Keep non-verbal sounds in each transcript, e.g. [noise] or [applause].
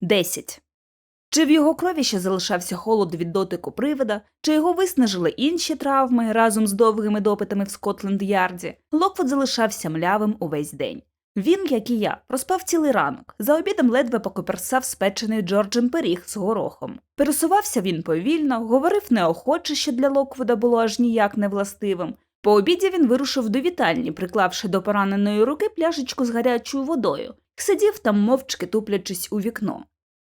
10. Чи в його крові ще залишався холод від дотику привида, чи його виснажили інші травми разом з довгими допитами в Скотленд-Ярді, Локвуд залишався млявим увесь день. Він, як і я, проспав цілий ранок. За обідом ледве покоперсав спечений Джорджем пиріг з горохом. Пересувався він повільно, говорив неохоче, що для Локвуда було аж ніяк не властивим. По обіді він вирушив до вітальні, приклавши до пораненої руки пляшечку з гарячою водою, сидів там, мовчки туплячись у вікно.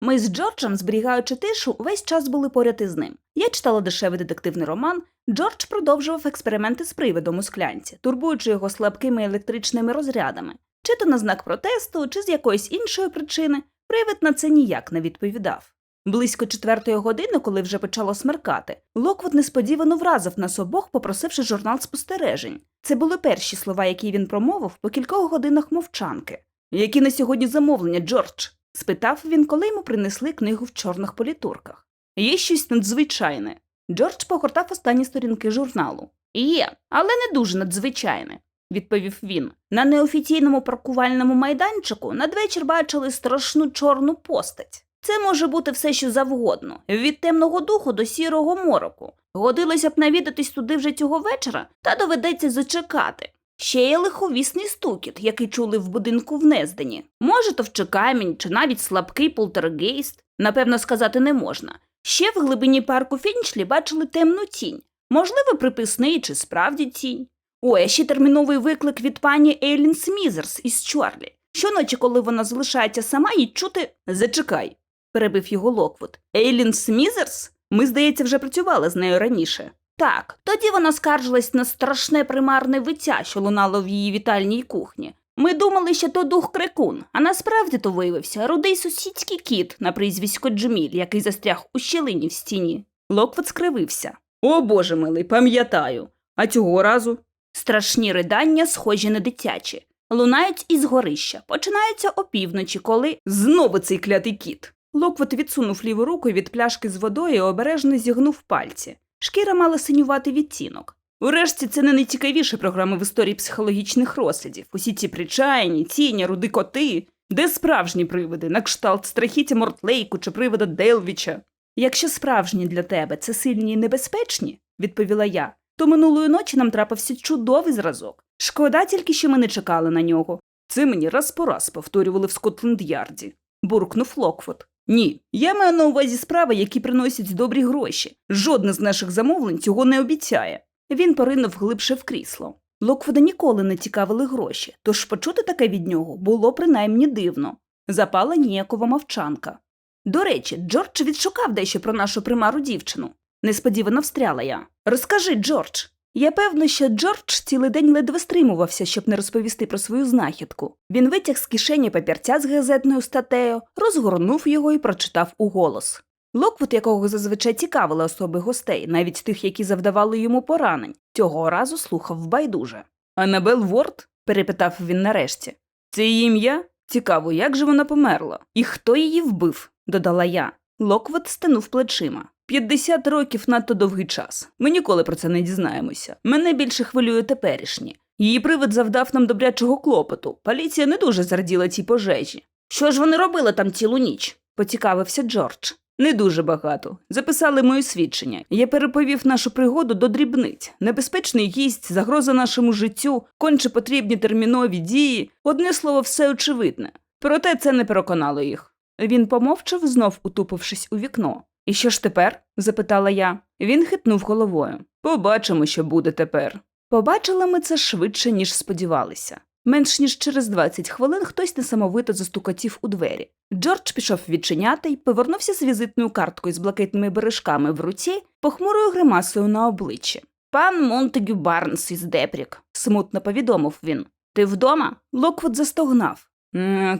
Ми з Джорджем, зберігаючи тишу, весь час були поряд із ним. Я читала дешевий детективний роман. Джордж продовжував експерименти з привидом у склянці, турбуючи його слабкими електричними розрядами. Чи то на знак протесту, чи з якоїсь іншої причини, привид на це ніяк не відповідав. Близько четвертої години, коли вже почало смеркати, Локвуд несподівано вразив нас обох, попросивши журнал спостережень. Це були перші слова, які він промовив по кількох годинах мовчанки. Які на сьогодні замовлення, Джордж? спитав він, коли йому принесли книгу в чорних політурках. Є щось надзвичайне. Джордж погортав останні сторінки журналу. Є, але не дуже надзвичайне, відповів він. На неофіційному паркувальному майданчику надвечір бачили страшну чорну постать. Це може бути все, що завгодно, від темного духу до сірого мороку. Годилося б навідатись туди вже цього вечора, та доведеться зачекати. Ще є лиховісний стукіт, який чули в будинку в Нездені. Може, то вчи камінь, чи навіть слабкий полтергейст, напевно, сказати не можна. Ще в глибині парку Фінчлі бачили темну тінь, можливо, приписний чи справді тінь. Ой, а ще терміновий виклик від пані Ейлін Смізерс із Чарлі. Щоночі, коли вона залишається сама, їй чути Зачекай, перебив його Локвуд. Ейлін Смізерс? Ми, здається, вже працювали з нею раніше. Так, тоді вона скаржилась на страшне примарне виття, що лунало в її вітальній кухні. Ми думали, що то дух крикун, а насправді то виявився рудий сусідський кіт на прізвисько Джміль, який застряг у щілині в стіні. Локвуд скривився. О боже милий, пам'ятаю. А цього разу? Страшні ридання, схожі на дитячі. Лунають із горища, починаються опівночі, коли знову цей клятий кіт. Локвуд відсунув ліву руку від пляшки з водою і обережно зігнув пальці. Шкіра мала синюватий відтінок. Урешті це не найцікавіша програма в історії психологічних розслідів. Усі ці причайні, тіні, руди коти. Де справжні привиди, на кшталт страхіття Мортлейку чи привида Делвіча? Якщо справжні для тебе це сильні і небезпечні, відповіла я, то минулої ночі нам трапився чудовий зразок. Шкода тільки, що ми не чекали на нього. Це мені раз по раз повторювали в Скотленд-Ярді. Буркнув Локфуд. Ні, я маю на увазі справи, які приносять добрі гроші. Жодне з наших замовлень цього не обіцяє. Він поринув глибше в крісло. Локвуда ніколи не цікавили гроші, тож почути таке від нього було принаймні дивно. Запала ніякова мовчанка. До речі, Джордж відшукав дещо про нашу примару дівчину. Несподівано встряла я. Розкажи, Джордж. Я певна, що Джордж цілий день ледве стримувався, щоб не розповісти про свою знахідку. Він витяг з кишені папірця з газетною статтею, розгорнув його і прочитав уголос. Локвуд, якого зазвичай цікавили особи гостей, навіть тих, які завдавали йому поранень, цього разу слухав байдуже. Анабел Ворд? перепитав він нарешті. Це її ім'я? Цікаво, як же вона померла? І хто її вбив? додала я. Локвуд стенув плечима. 50 років надто довгий час. Ми ніколи про це не дізнаємося. Мене більше хвилює теперішнє. Її привид завдав нам добрячого клопоту. Поліція не дуже зраділа цій пожежі. Що ж вони робили там цілу ніч? поцікавився Джордж. Не дуже багато. Записали моє свідчення. Я переповів нашу пригоду до дрібниць. Небезпечний гість, загроза нашому життю, конче потрібні термінові дії. Одне слово, все очевидне. Проте це не переконало їх. Він помовчав, знов утупившись у вікно. І що ж тепер? запитала я. Він хитнув головою. Побачимо, що буде тепер. Побачили ми це швидше, ніж сподівалися. Менш ніж через 20 хвилин хтось несамовито застукотів у двері. Джордж пішов відчиняти й повернувся з візитною карткою з блакитними бережками в руці, похмурою гримасою на обличчі. Пан Монтегю Барнс із Депрік, смутно повідомив він. Ти вдома? Локвуд застогнав.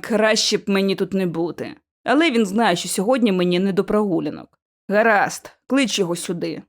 Краще б мені тут не бути. Але він знає, що сьогодні мені не до прогулянок. Гаразд, клич його сюди.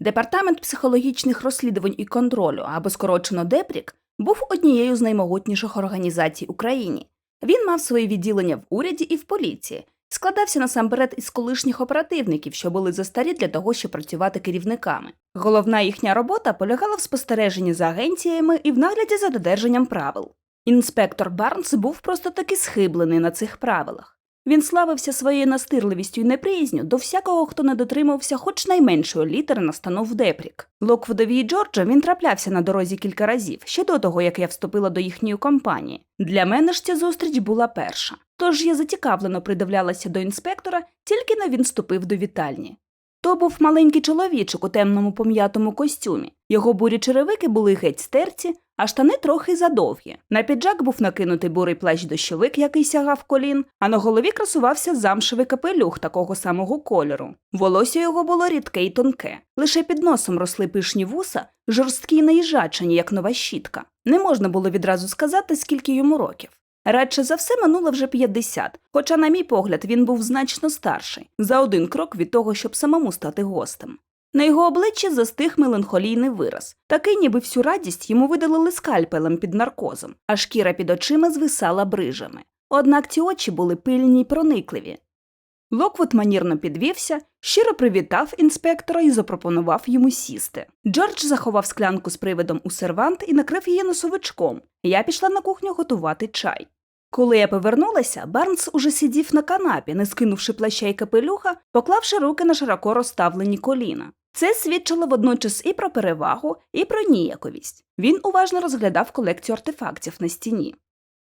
Департамент психологічних розслідувань і контролю, або скорочено Депрік, був однією з наймогутніших організацій в Україні. Він мав свої відділення в уряді і в поліції, складався насамперед із колишніх оперативників, що були застарі для того, щоб працювати керівниками. Головна їхня робота полягала в спостереженні за агенціями і в нагляді за додержанням правил. Інспектор Барнс був просто таки схиблений на цих правилах. Він славився своєю настирливістю і неприязню до всякого, хто не дотримався хоч найменшої літери настанов Депрік. Локвудові і Джорджа він траплявся на дорозі кілька разів, ще до того, як я вступила до їхньої компанії. Для мене ж ця зустріч була перша. Тож я зацікавлено придивлялася до інспектора, тільки но він вступив до вітальні. То був маленький чоловічок у темному пом'ятому костюмі. Його бурі черевики були геть стерці, а штани трохи задовгі. На піджак був накинутий бурий плащ дощовик, який сягав колін, а на голові красувався замшевий капелюх такого самого кольору. Волосся його було рідке й тонке. Лише під носом росли пишні вуса, жорсткі й наїжачені, як нова щітка. Не можна було відразу сказати, скільки йому років. Радше за все минуло вже 50, хоча, на мій погляд, він був значно старший, за один крок від того, щоб самому стати гостем. На його обличчі застиг меланхолійний вираз, такий, ніби всю радість йому видалили скальпелем під наркозом, а шкіра під очима звисала брижами. Однак ці очі були пильні й проникливі. Локвуд манірно підвівся, щиро привітав інспектора і запропонував йому сісти. Джордж заховав склянку з привидом у сервант і накрив її носовичком. Я пішла на кухню готувати чай. Коли я повернулася, Барнс уже сидів на канапі, не скинувши плаща й капелюха, поклавши руки на широко розставлені коліна. Це свідчило водночас і про перевагу, і про ніяковість. Він уважно розглядав колекцію артефактів на стіні.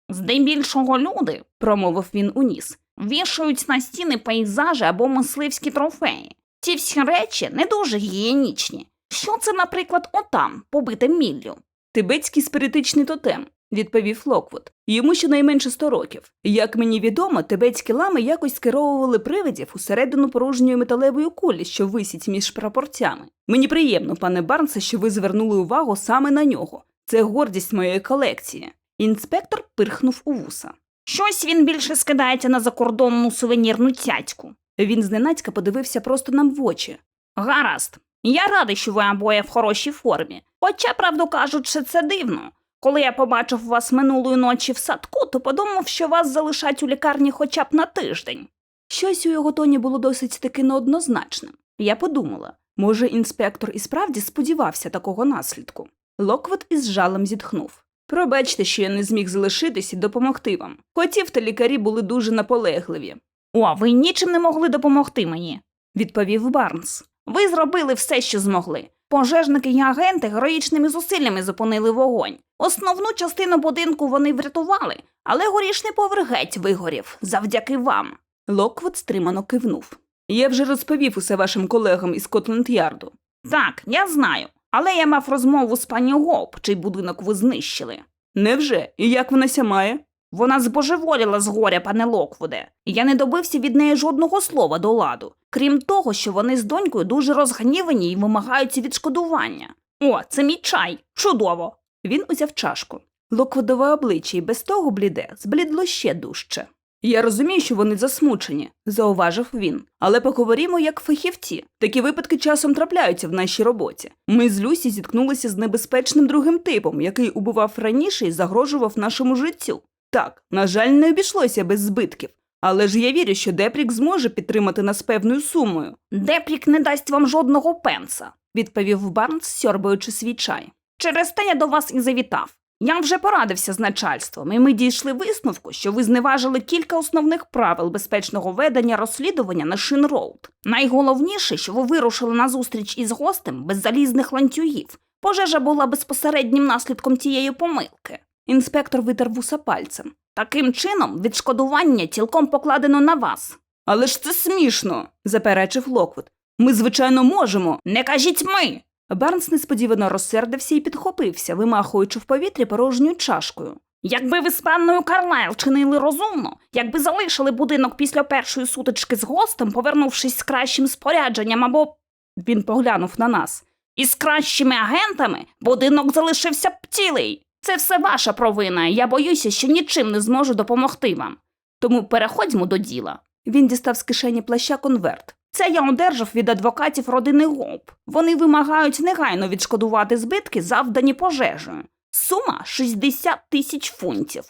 Здебільшого люди, Промовив він у ніс. вішають на стіни пейзажі або мисливські трофеї. Ці всі речі не дуже гігієнічні. Що це, наприклад, отам, побите міллю? Тибетський спиритичний тотем, відповів Локвуд. Йому щонайменше сто років. Як мені відомо, тибетські лами якось скеровували привидів усередину порожньої металевої кулі, що висить між прапорцями. Мені приємно, пане Барнсе, що ви звернули увагу саме на нього. Це гордість моєї колекції. Інспектор пирхнув у вуса. Щось він більше скидається на закордонну сувенірну цяцьку. Він зненацька подивився просто нам в очі. Гаразд, я радий, що ви обоє в хорошій формі. Хоча, правду кажучи, це дивно. Коли я побачив вас минулої ночі в садку, то подумав, що вас залишать у лікарні хоча б на тиждень. Щось у його тоні було досить таки неоднозначним. Я подумала, може, інспектор і справді сподівався такого наслідку. Локвуд із жалем зітхнув. Пробачте, що я не зміг залишитись і допомогти вам. Хотів, та лікарі були дуже наполегливі, О, ви нічим не могли допомогти мені. відповів Барнс. Ви зробили все, що змогли. Пожежники і агенти героїчними зусиллями зупинили вогонь. Основну частину будинку вони врятували, але горішний поверх геть вигорів завдяки вам. Локвуд стримано кивнув. Я вже розповів усе вашим колегам із Скотланд-Ярду. Так, я знаю. Але я мав розмову з пані Гоп, чий будинок ви знищили. Невже? І як вона сямає? Вона збожеволіла з горя, пане Локвуде, я не добився від неї жодного слова до ладу, крім того, що вони з донькою дуже розгнівані і вимагають відшкодування. О, це мій чай. Чудово. Він узяв чашку. Локвудове обличчя і без того бліде, зблідло ще дужче. Я розумію, що вони засмучені, зауважив він. Але поговоримо як фахівці. Такі випадки часом трапляються в нашій роботі. Ми з Люсі зіткнулися з небезпечним другим типом, який убивав раніше і загрожував нашому життю. Так, на жаль, не обійшлося без збитків. Але ж я вірю, що Депрік зможе підтримати нас певною сумою, Депрік не дасть вам жодного пенса. відповів Барнс, сьорбаючи свій чай. Через те я до вас і завітав. Я вже порадився з начальством, і ми дійшли висновку, що ви зневажили кілька основних правил безпечного ведення розслідування на Шин-Роуд. Найголовніше, що ви вирушили на зустріч із гостем без залізних ланцюгів. Пожежа була безпосереднім наслідком тієї помилки. Інспектор витер вуса пальцем. Таким чином, відшкодування цілком покладено на вас. Але ж це смішно, заперечив Локвуд. Ми, звичайно, можемо. Не кажіть ми. Барнс несподівано розсердився і підхопився, вимахуючи в повітрі порожньою чашкою. Якби ви з панною Карлайл чинили розумно, якби залишили будинок після першої сутички з гостем, повернувшись з кращим спорядженням або Він поглянув на нас. із кращими агентами, будинок залишився б цілий. Це все ваша провина, я боюся, що нічим не зможу допомогти вам. Тому переходьмо до діла. Він дістав з кишені плаща конверт. Це я одержав від адвокатів родини Гоуп. Вони вимагають негайно відшкодувати збитки, завдані пожежею. Сума 60 тисяч фунтів.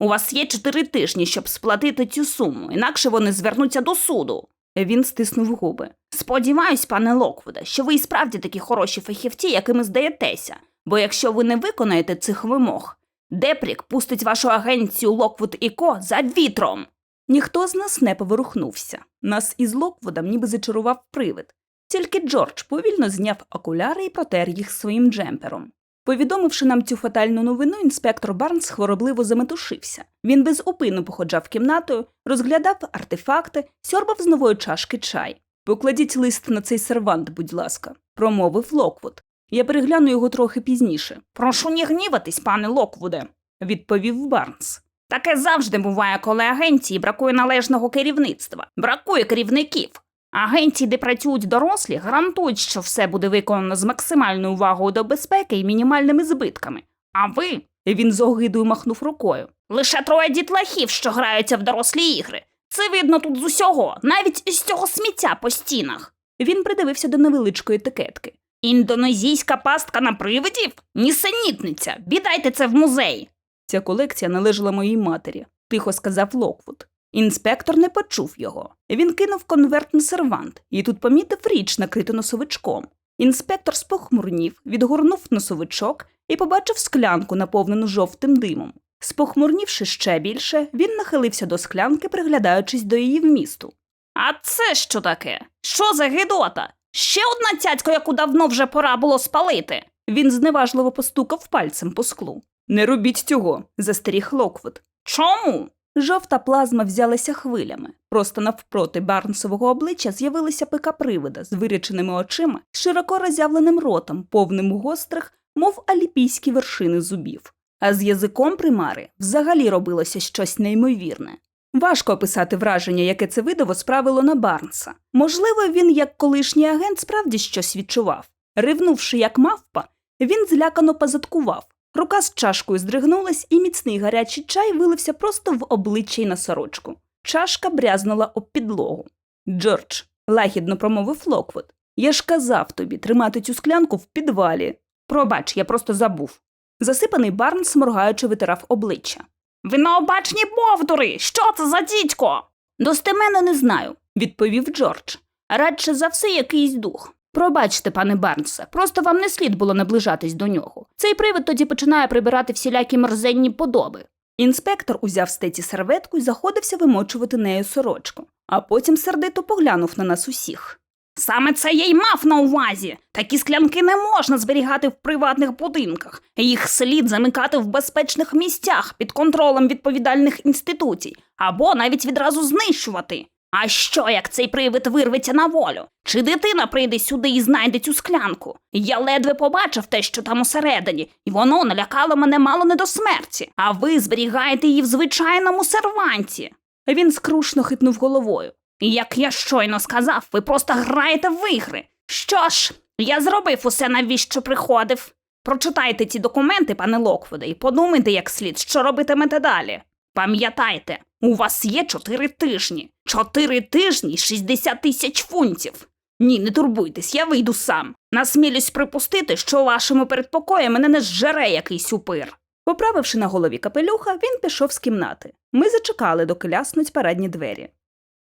У вас є чотири тижні, щоб сплатити цю суму, інакше вони звернуться до суду. Він стиснув губи. Сподіваюсь, пане Локвуде, що ви і справді такі хороші фахівці, якими здаєтеся, бо якщо ви не виконаєте цих вимог, Депрік пустить вашу агенцію Локвуд і Ко за вітром. Ніхто з нас не поворухнувся. Нас із Локвудом ніби зачарував привид. Тільки Джордж повільно зняв окуляри і протер їх своїм джемпером. Повідомивши нам цю фатальну новину, інспектор Барнс хворобливо заметушився. Він без упину походжав кімнатою, розглядав артефакти, сьорбав з нової чашки чай. Покладіть лист на цей сервант, будь ласка, промовив Локвуд. Я перегляну його трохи пізніше, Прошу не гніватись, пане Локвуде. відповів Барнс. Таке завжди буває, коли агенції бракує належного керівництва, бракує керівників. Агенції, де працюють дорослі, гарантують, що все буде виконано з максимальною увагою до безпеки і мінімальними збитками. А ви Він з огидою махнув рукою. лише троє дітлахів, що граються в дорослі ігри. Це видно тут з усього, навіть із цього сміття по стінах. Він придивився до невеличкої етикетки. Індонезійська пастка на привидів? Нісенітниця. Віддайте це в музей. Ця колекція належала моїй матері, тихо сказав Локвуд. Інспектор не почув його. Він кинув конверт на сервант і тут помітив річ, накриту носовичком. Інспектор спохмурнів, відгорнув носовичок і побачив склянку, наповнену жовтим димом. Спохмурнівши ще більше, він нахилився до склянки, приглядаючись до її вмісту. А це що таке? Що за гидота? Ще одна цяцька, яку давно вже пора було спалити. Він зневажливо постукав пальцем по склу. Не робіть цього, застеріг Локвуд. Чому? Жовта плазма взялася хвилями. Просто навпроти Барнсового обличчя з'явилися пика привида з виряченими очима, широко роззявленим ротом, повним гострих, мов аліпійські вершини зубів. А з язиком примари взагалі робилося щось неймовірне. Важко описати враження, яке це видиво справило на Барнса. Можливо, він, як колишній агент, справді щось відчував. Ривнувши як мавпа, він злякано позадкував. Рука з чашкою здригнулась, і міцний гарячий чай вилився просто в обличчя й на сорочку. Чашка брязнула об підлогу. Джордж, лагідно промовив Локвуд. Я ж казав тобі тримати цю склянку в підвалі. Пробач, я просто забув. Засипаний Барнс, моргаючи, витирав обличчя. Ви наобачні бовдури! Що це за дідько? Достеменно не знаю, відповів Джордж. Радше за все якийсь дух. Пробачте, пане Барнсе, просто вам не слід було наближатись до нього. Цей привид тоді починає прибирати всілякі мерзенні подоби. Інспектор узяв з теці серветку і заходився вимочувати нею сорочку, а потім сердито поглянув на нас усіх. Саме це я й мав на увазі. Такі склянки не можна зберігати в приватних будинках. Їх слід замикати в безпечних місцях під контролем відповідальних інституцій, або навіть відразу знищувати. А що, як цей привид вирветься на волю? Чи дитина прийде сюди і знайде цю склянку? Я ледве побачив те, що там усередині, і воно налякало мене мало не до смерті. А ви зберігаєте її в звичайному серванті. Він скрушно хитнув головою. Як я щойно сказав, ви просто граєте в ігри. Що ж, я зробив усе, навіщо приходив. Прочитайте ці документи, пане Локвуде, і подумайте як слід, що робитимете далі. Пам'ятайте, у вас є чотири тижні. Чотири тижні й 60 тисяч фунтів. Ні, не турбуйтесь, я вийду сам. Насмілюсь припустити, що вашому передпокої мене не зжере якийсь упир. Поправивши на голові капелюха, він пішов з кімнати. Ми зачекали, доки ляснуть парадні двері.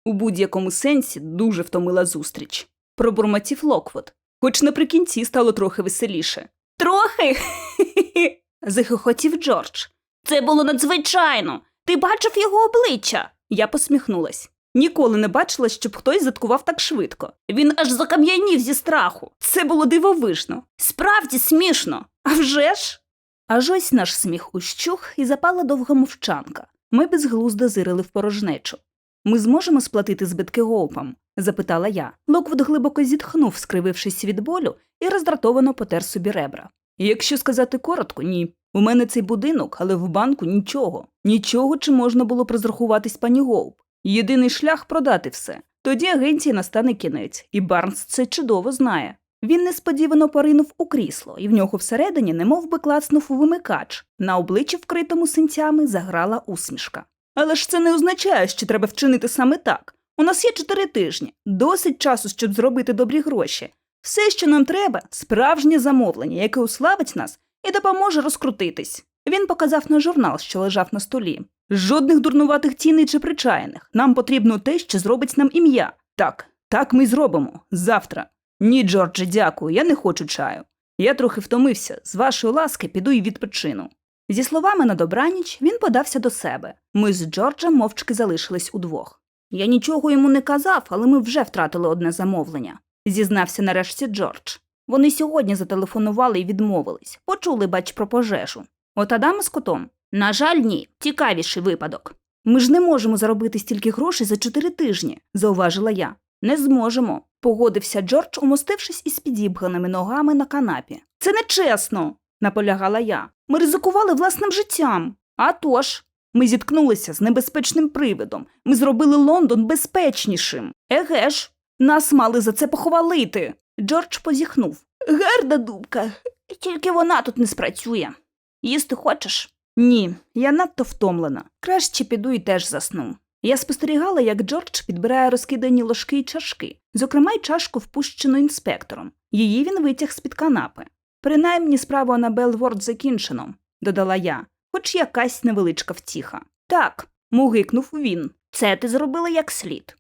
У будь-якому сенсі дуже втомила зустріч. Пробурмотів Локвуд, хоч наприкінці стало трохи веселіше. Трохи. [laughs] Захихотів Джордж. Це було надзвичайно. Ти бачив його обличчя? Я посміхнулась. Ніколи не бачила, щоб хтось заткував так швидко. Він аж закам'янів зі страху. Це було дивовижно. Справді смішно. А вже ж? Аж ось наш сміх ущух і запала довга мовчанка. Ми безглуздо зирили в порожнечу. Ми зможемо сплатити збитки гоупам? запитала я. Локвуд глибоко зітхнув, скривившись від болю, і роздратовано потер собі ребра. Якщо сказати коротко, ні. У мене цей будинок, але в банку нічого. Нічого, чи можна було б розрахуватись пані Гоуп. Єдиний шлях продати все. Тоді агенції настане кінець, і Барнс це чудово знає. Він несподівано поринув у крісло, і в нього всередині немов би клацнув вимикач. На обличчі, вкритому синцями, заграла усмішка. Але ж це не означає, що треба вчинити саме так. У нас є чотири тижні, досить часу, щоб зробити добрі гроші. Все, що нам треба, справжнє замовлення, яке уславить нас і допоможе розкрутитись. Він показав на журнал, що лежав на столі. Жодних дурнуватих ціней чи причаяних. Нам потрібно те, що зробить нам ім'я. Так, так ми й зробимо. Завтра. Ні, Джордже, дякую, я не хочу чаю. Я трохи втомився. З вашої ласки піду і відпочину. Зі словами на добраніч він подався до себе. Ми з Джорджем мовчки залишились удвох. Я нічого йому не казав, але ми вже втратили одне замовлення. Зізнався нарешті Джордж. Вони сьогодні зателефонували і відмовились. Почули, бач, про пожежу. От Адам з котом. На жаль, ні. Цікавіший випадок. Ми ж не можемо заробити стільки грошей за чотири тижні, зауважила я. Не зможемо. Погодився Джордж, умостившись із підібганими ногами на канапі. Це нечесно. Наполягала я. Ми ризикували власним життям. А тож, Ми зіткнулися з небезпечним привидом. Ми зробили Лондон безпечнішим. еге ж, Нас мали за це похвалити. Джордж позіхнув. гарна думка. Тільки вона тут не спрацює. Їсти хочеш? Ні, я надто втомлена. Краще піду і теж засну. Я спостерігала, як Джордж підбирає розкидані ложки й чашки, зокрема й чашку, впущену інспектором. Її він витяг з-під канапи. Принаймні справу Анабел Ворд закінчено, додала я, хоч якась невеличка втіха. Так, мугикнув він. Це ти зробила як слід.